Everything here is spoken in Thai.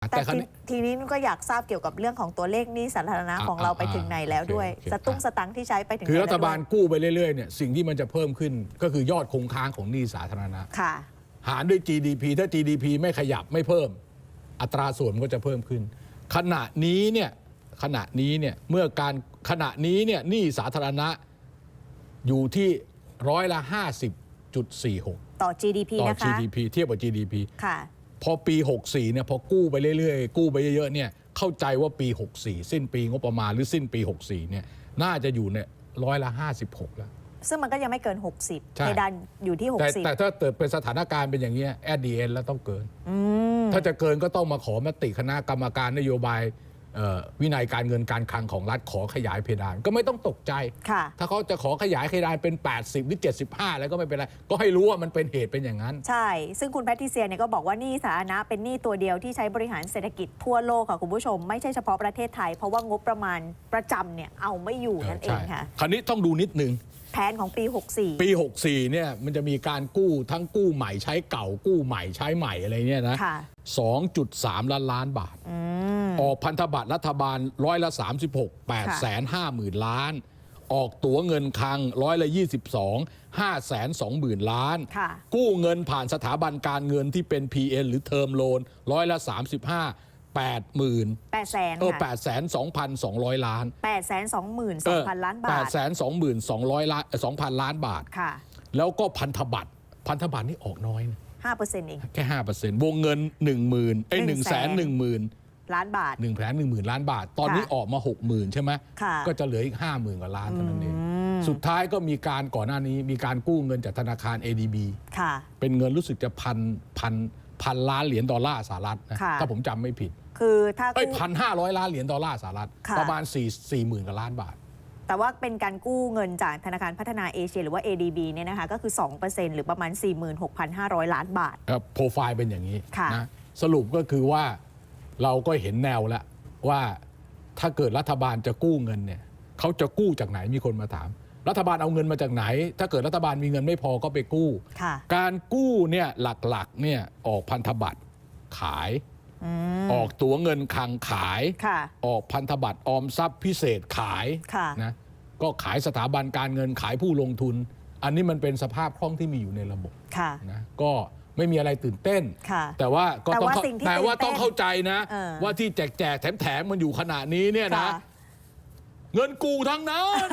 แต่แต่คราวทีนี้ทีนี้ก็อยากทราบเกี่ยวกับเรื่องของตัวเลขหนี้สาธารณะอ่าของเราอ่าไปถึงไหนแล้วด้วยโอเคโอเค สตุ้งสตังค์ที่ใช้ไปถึงคือไหนรัฐแล้วบาลด้วยกู้ไปเรื่อยๆเนี่ยสิ่งที่มันจะเพิ่มขึ้นก็คือยอดคงค้างของหนี้สาธารณะ ค่ะ หารด้วย GDP ถ้า GDP ไม่ขยับไม่เพิ่ม อัตราส่วนมันก็จะเพิ่มขึ้น ขณะนี้เนี่ยขณะนี้เนี่ยเมื่อการขณะนี้เนี่ยหนี้สาธารณะอยู่ที่ร้อยละ 50.46 ต่อ GDP ต่อ นะคะ GDP เทียบกับ GDP ค่ะ พอปี 64เนี่ยพอกู้ไปเรื่อยๆ กู้ไปเยอะๆเนี่ยเข้าใจว่าปี 64 สิ้นปีงบประมาณหรือสิ้นปี 64เนี่ยน่าจะอยู่เนี่ยร้อยละ 56 แล้ว ซึ่งมันก็ยังไม่เกินใช่60เพดานอยู่ที่ แต่60แต่ถ้าเกิดเป็นสถานการณ์เป็นอย่างเงี้ยแอดดีเอ็นแล้วต้องเกิน อืม ถ้าจะเกินก็ต้องมาขอมติคณะกรรมการนโยบายเอ่อ วินัยการเงินการคลังของรัฐขอขยายเพดานก็ไม่ต้องตกใจค่ะถ้าเขาจะขอขยายเพดานเป็น 80 หรือ 75 แล้วก็ไม่เป็นไร ก็ให้รู้ว่ามันเป็นเหตุเป็นอย่างนั้น ใช่ ซึ่งคุณแพทริเซียเนี่ยก็บอกว่าหนี้สาธารณะเป็นหนี้ตัวเดียวที่ใช้บริหารเศรษฐกิจทั่วโลกค่ะคุณผู้ชม ไม่ใช่เฉพาะประเทศไทย เพราะว่างบประมาณประจำเนี่ยเอาไม่อยู่นั่นเองค่ะคราวนี้ต้องดูนิดนึงแผนของปี 64 ปี 64 เนี่ยมันจะมีการกู้ทั้งกู้ใหม่ใช้เก่ากู้ใหม่ใช้ใหม่อะไรเนี่ยนะค่ะ2.3 ล้านล้านบาท อืมออกพันธบัตรรัฐบาลร้อยละ 36 8แสน5หมื่นล้าน ออกตั๋วเงินคลังร้อยละ 22 5แสน2หมื่นล้านค่ะกู้เงินผ่านสถาบันการเงินที่เป็น PN หรือเทอมโลนร้อยละ 35 8หมื่น8แสนเออค่ะ8แสน2,200 ล้าน8แสน2หมื่นเออ2,000 ล้านบาท8แสน2หมื่น200ล้าน2,000 ล้านบาทค่ะแล้วก็พันธบัตรพันธบัตรนี่ออกน้อยนะ5%เอง แค่ห้าเปอร์เซ็นต์วงเงินหนึ่งหมื่นเอ้ยหนึ่งแสนหนึ่งหมื่น ล้านบาทหนึ่งแสนหนึ่งหมื่นล้านบาท ตอนนี้ค่ะออกมาหกหมื่นใช่ไหมค่ะก็จะเหลืออีกห้าหมื่นกว่าล้านเท่านั้นเองมสุดท้ายก็มีการก่อนหน้านี้มีการกู้เงินจากธนาคาร ADB ค่ะ เป็นเงินรู้สึกจะพันพันพันล้านเหรียญดอลลาร์สหรัฐนะค่ะ ถ้าผมจำไม่ผิดคือถ้าเอ้ยกู้ พันห้าร้อยล้านเหรียญดอลลาร์สหรัฐค่ะ ประมาณสี่สี่หมื่นกว่าล้านบาท แต่ว่าเป็นการกู้เงินจากธนาคารพัฒนาเอเชียหรือว่า ADB เนี่ยนะคะก็คือ 2%หรือประมาณ 46,500 ล้านบาทครับโปรไฟล์เป็นอย่างนี้ค่ะ นะสรุปก็คือว่า เราก็เห็นแนวแล้วว่าถ้าเกิดรัฐบาลจะกู้เงินเนี่ยเขาจะกู้จากไหนมีคนมาถาม รัฐบาลเอาเงินมาจากไหน ถ้าเกิดรัฐบาลมีเงินไม่พอก็ไปกู้ค่ะการกู้เนี่ยหลักๆเนี่ยออกพันธบัตรขายอืมออกตั๋วเงินคลังขายค่ะออกพันธบัตรออมทรัพย์พิเศษขายค่ะนะก็ขายสถาบันการเงินขายผู้ลงทุน อันนี้มันเป็นสภาพคล่องที่มีอยู่ในระบบค่ะนะก็ ไม่มีอะไรตื่นเต้น ค่ะแต่ว่าก็แต่ต้องว่าเข้าสิ่งที่แต่ว่าตื่นเต้นต้องเข้าใจนะ เออ ว่าที่แจกแจกแถมแถมๆมันอยู่ขนาดนี้เนี่ยนะ ค่ะ เงินกู้ทั้งนั้น